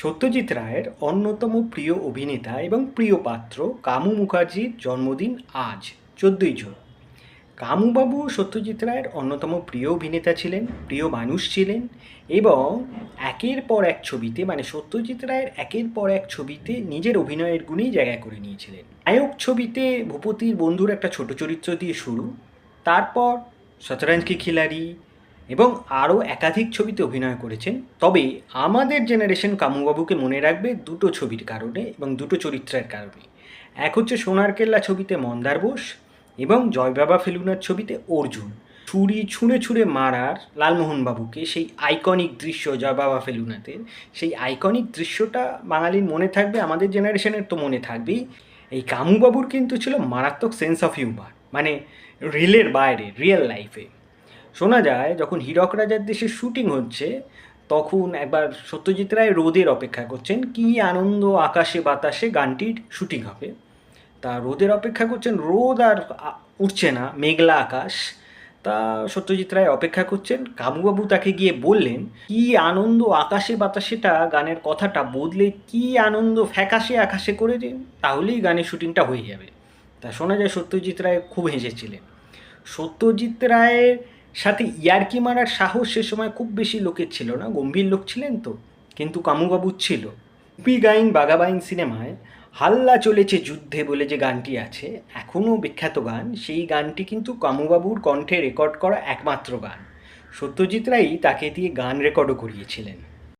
সত্যজিৎ রায়ের অন্যতম প্রিয় অভিনেতা এবং প্রিয় পাত্র কামু মুখার্জির জন্মদিন আজ, চোদ্দই জুন। কামুবাবু সত্যজিৎ রায়ের অন্যতম প্রিয় অভিনেতা ছিলেন, প্রিয় মানুষ ছিলেন এবং একের পর এক ছবিতে মানে সত্যজিৎ রায়ের একের পর এক ছবিতে নিজের অভিনয়ের গুণেই জায়গা করে নিয়েছিলেন। নায়ক ছবিতে ভূপতির বন্ধুর একটা ছোট চরিত্র দিয়ে শুরু, তারপর শতরঞ্জ কি খিলাড়ি এবং আরও একাধিক ছবিতে অভিনয় করেছেন। তবে আমাদের জেনারেশন কামুবাবুকে মনে রাখবে দুটো ছবির কারণে এবং দুটো চরিত্রের কারণে। এক হচ্ছে সোনার কেল্লা ছবিতে মন্দার বোস এবং জয়বাবা ফেলুনার ছবিতে অর্জুন। ছুরি ছুঁড়ে ছুঁড়ে মারার লালমোহনবাবুকে সেই আইকনিক দৃশ্য জয়বাবা ফেলুনাতে সেই আইকনিক দৃশ্যটা বাঙালির মনে থাকবে, আমাদের জেনারেশনের তো মনে থাকবেই। এই কামুবাবুর কিন্তু ছিল মারাত্মক সেন্স অফ হিউমার মানে রিলের বাইরে রিয়েল লাইফে শোনা যায়, যখন হীরক রাজার দেশে শুটিং হচ্ছে, তখন একবার সত্যজিৎ রায় রোদের অপেক্ষা করছেন, কি আনন্দ আকাশে বাতাসে গানটির শুটিং হবে। তা রোদের অপেক্ষা করছেন, রোদ আর উঠছে না, মেঘলা আকাশ। তা সত্যজিৎ রায় অপেক্ষা করছেন, কামুবাবু তাকে গিয়ে বললেন, কি আনন্দ আকাশে বাতাসেটা গানের কথাটা বদলে কি আনন্দ ফ্যাকাশে আকাশে করে দিন, তাহলেই গানের শুটিংটা হয়ে যাবে। তা শোনা যায় সত্যজিৎ রায় খুব হেসেছিলেন। সত্যজিৎ রায়ের সাথে ইয়ার্কি মারার সাহস সে সময় খুব বেশি লোকের ছিল না, গম্ভীর লোক ছিলেন তো, কিন্তু কামুবাবুর ছিল। পি গাইন বাঘাবাইন সিনেমায় হাল্লা চলেছে যুদ্ধে বলে যে গানটি আছে, এখনও বিখ্যাত গান, সেই গানটি কিন্তু কামুবাবুর কণ্ঠে রেকর্ড করা একমাত্র গান। সত্যজিৎ রায়ই তাকে দিয়ে গান রেকর্ডও করিয়েছিলেন।